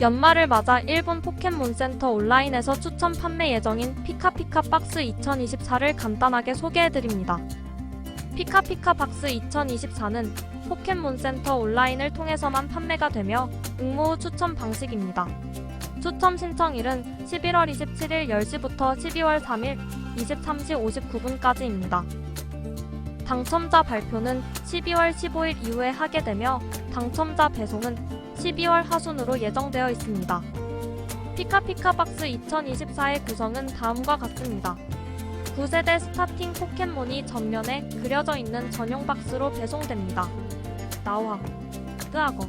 연말을 맞아 일본 포켓몬센터 온라인에서 추천 판매 예정인 피카피카 박스 2024를 간단하게 소개해드립니다. 피카피카 박스 2024는 포켓몬센터 온라인을 통해서만 판매가 되며 응모 후 추첨 방식입니다. 추첨 신청일은 11월 27일 10시부터 12월 3일 23시 59분까지입니다. 당첨자 발표는 12월 15일 이후에 하게 되며 당첨자 배송은 12월 하순으로 예정되어 있습니다. 피카피카 박스 2024의 구성은 다음과 같습니다. 9세대 스타팅 포켓몬이 전면에 그려져 있는 전용 박스로 배송됩니다. 나우하, 뜨악어,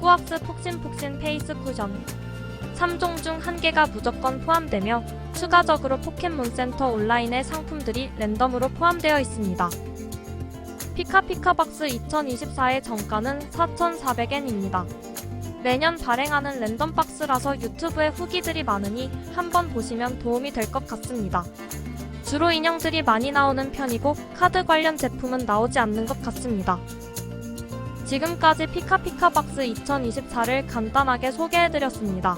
꾸악스 폭신폭신 페이스 쿠션 3종 중 1개가 무조건 포함되며 추가적으로 포켓몬센터 온라인의 상품들이 랜덤으로 포함되어 있습니다. 피카피카 박스 2024의 정가는 4,400엔입니다. 매년 발행하는 랜덤 박스라서 유튜브에 후기들이 많으니 한번 보시면 도움이 될 것 같습니다. 주로 인형들이 많이 나오는 편이고 카드 관련 제품은 나오지 않는 것 같습니다. 지금까지 피카피카 박스 2024를 간단하게 소개해드렸습니다.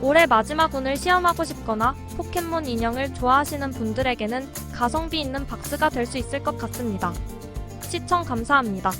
올해 마지막 운을 시험하고 싶거나 포켓몬 인형을 좋아하시는 분들에게는 가성비 있는 박스가 될 수 있을 것 같습니다. 시청 감사합니다.